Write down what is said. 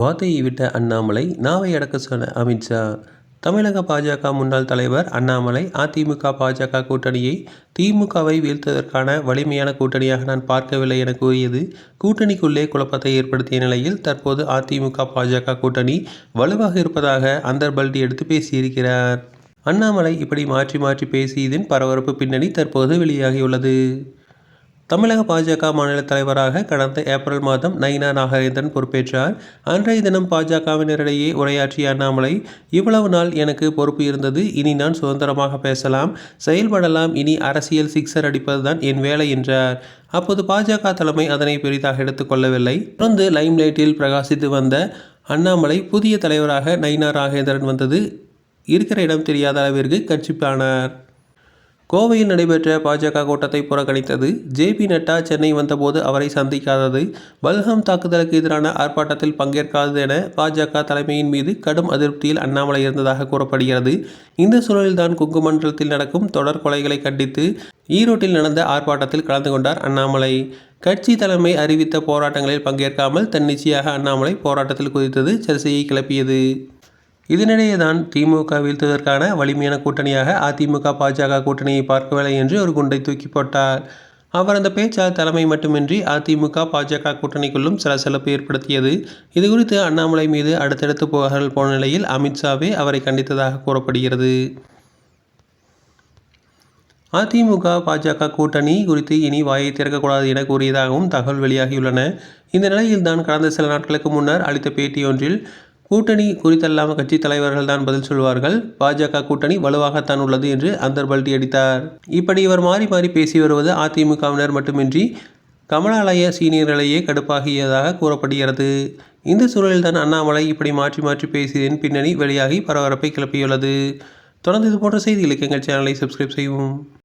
வார்த்தையை விட்ட அண்ணாமலை நாவை அடக்க சொன்ன அமித்ஷா தமிழக பாஜக முன்னாள் தலைவர் அண்ணாமலை அதிமுக பாஜக கூட்டணியை திமுகவை வீழ்த்துவதற்கான வலிமையான கூட்டணியாக நான் பார்க்கவில்லை என கூறியது கூட்டணிக்குள்ளே குழப்பத்தை ஏற்படுத்திய நிலையில் தற்போது அதிமுக பாஜக கூட்டணி வலுவாக இருப்பதாக அந்தர்பல்டி எடுத்து பேசியிருக்கிறார். அண்ணாமலை இப்படி மாற்றி மாற்றி பேசியதின் பரபரப்பு பின்னணி தற்போது வெளியாகியுள்ளது. தமிழக பாஜக மாநில தலைவராக கடந்த ஏப்ரல் மாதம் நயினா நாகரேந்திரன் பொறுப்பேற்றார். அன்றைய தினம் பாஜகவினரிடையே உரையாற்றிய அண்ணாமலை இவ்வளவு நாள் எனக்கு பொறுப்பு இருந்தது இனி நான் சுதந்திரமாக பேசலாம். செயல்படலாம் இனி அரசியல் சிக்ஸர் அடிப்பதுதான் என் வேலை என்றார். அப்போது பாஜக தலைமை அதனை பெரிதாக எடுத்துக்கொள்ளவில்லை தொடர்ந்து லைம்லைட்டில் பிரகாசித்து வந்த அண்ணாமலை புதிய தலைவராக நயினா நாகேந்திரன் வந்தது இருக்கிற இடம் தெரியாத அளவிற்கு கட்சிப்பானார் கோவையில் நடைபெற்ற பாஜக கூட்டத்தை புறக்கணித்தது. ஜே பி நட்டா சென்னை வந்தபோது அவரை சந்திக்காதது. பல்ஹாம் தாக்குதலுக்கு எதிரான ஆர்ப்பாட்டத்தில் பங்கேற்காதது என பாஜக தலைமையின் மீது கடும் அதிருப்தியில் அண்ணாமலை இருந்ததாக கூறப்படுகிறது. இந்த சூழலில்தான் குங்குமண்டலத்தில் நடக்கும் தொடர் கொலைகளை கண்டித்து ஈரோட்டில் நடந்த ஆர்ப்பாட்டத்தில் கலந்து கொண்டார் அண்ணாமலை. கட்சி தலைமை அறிவித்த போராட்டங்களில் பங்கேற்காமல் தன்னிச்சையாக அண்ணாமலை போராட்டத்தில் குதித்தது சர்ச்சையை கிளப்பியது. இதனிடையே தான் திமுக வீழ்த்துவதற்கான வலிமையான கூட்டணியாக அதிமுக பாஜக கூட்டணியை பார்க்கவில்லை என்று ஒரு குண்டை தூக்கி போட்டார். அவர் அந்த பேச்சால் தலைமை மட்டுமின்றி அதிமுக பாஜக கூட்டணிக்குள்ளும் சலசலப்பு ஏற்படுத்தியது. இதுகுறித்து அண்ணாமலை மீது அடுத்தடுத்து புகார்கள் போன நிலையில் அமித்ஷாவே அவரை கண்டித்ததாக கூறப்படுகிறது. அதிமுக பாஜக கூட்டணி குறித்து இனி வாயை திறக்கக்கூடாது என கூறியதாகவும் தகவல் வெளியாகியுள்ளன. இந்த நிலையில்தான் கடந்த சில நாட்களுக்கு முன்னர் அளித்த பேட்டியொன்றில் கூட்டணி குறித்தல்லாமல் கட்சி தலைவர்கள் தான் பதில் சொல்வார்கள். பாஜக கூட்டணி வலுவாகத்தான் உள்ளது என்று அந்தர் பல்டி அடித்தார். இப்படி இவர் மாறி மாறி பேசி வருவது அதிமுகவினர் மட்டுமின்றி கமலாலய சீனியர்களையே கடுப்பாகியதாக கூறப்படுகிறது. இந்த சூழலில்தான் அண்ணாமலை இப்படி மாற்றி மாற்றி பேசியதன் பின்னணி வெளியாகி பரபரப்பை கிளப்பியுள்ளது. தொடர்ந்து இது போன்ற செய்திகளுக்கு எங்கள் சேனலை சப்ஸ்கிரைப் செய்வோம்